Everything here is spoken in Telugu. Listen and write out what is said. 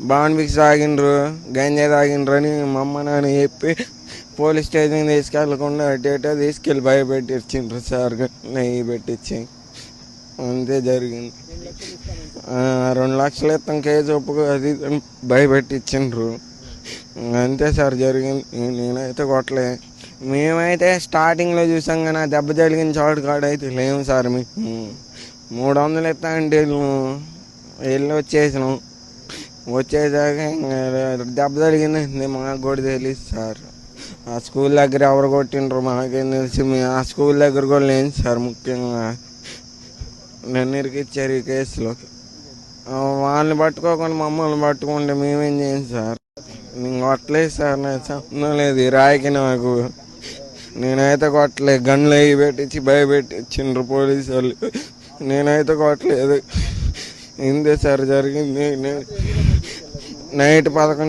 బాన్ బిక్స్ తాగిండ్రు గంజా తాగిండ్రు అని మా అమ్మ నాన్న చెప్పి పోలీస్ స్టేషన్ తీసుకెళ్ళకుండా అటు ఇటు తీసుకెళ్ళి భయపెట్టించిండ్రు సార్. నెయ్యి పెట్టించి. అంతే జరిగింది. రెండు లక్షలు ఇస్తాం కేజీ ఒప్పుకో అది భయపెట్టించిండ్రు. అంతే సార్ జరిగింది. నేనైతే కొట్టలే. మేమైతే స్టార్టింగ్లో చూసాం కానీ ఆ దెబ్బ జరిగిన చోటు కాడ అయితే లేము సార్. మీకు మూడు వందలు ఇస్తా అంటే వెళ్ళి వెళ్ళి వచ్చేసినాం. వచ్చేసాక ఇంకా దెబ్బ జరిగింది మాకు కూడా తెలియదు సార్. ఆ స్కూల్ దగ్గర ఎవరు కొట్టిండ్రు మాకేం తెలిసి. ఆ స్కూల్ దగ్గర కూడా లేని సార్ ముఖ్యంగా. నన్ను ఇరికిచ్చారు ఈ కేసులో. వాళ్ళని పట్టుకోకుండా మమ్మల్ని పట్టుకుంటే మేమేం చేయం సార్? నేను కొట్టలేదు సార్ నాకు సంబంధం లేదు. ఈ రాయికి నాకు నేనైతే కొట్టలేదు. గన్లు అవి పెట్టించి భయపెట్టించిండ్రు పోలీసు వాళ్ళు. నేనైతే కొట్టలేదు. ఇందే సార్ జరిగింది. నేను నైట్ పథకం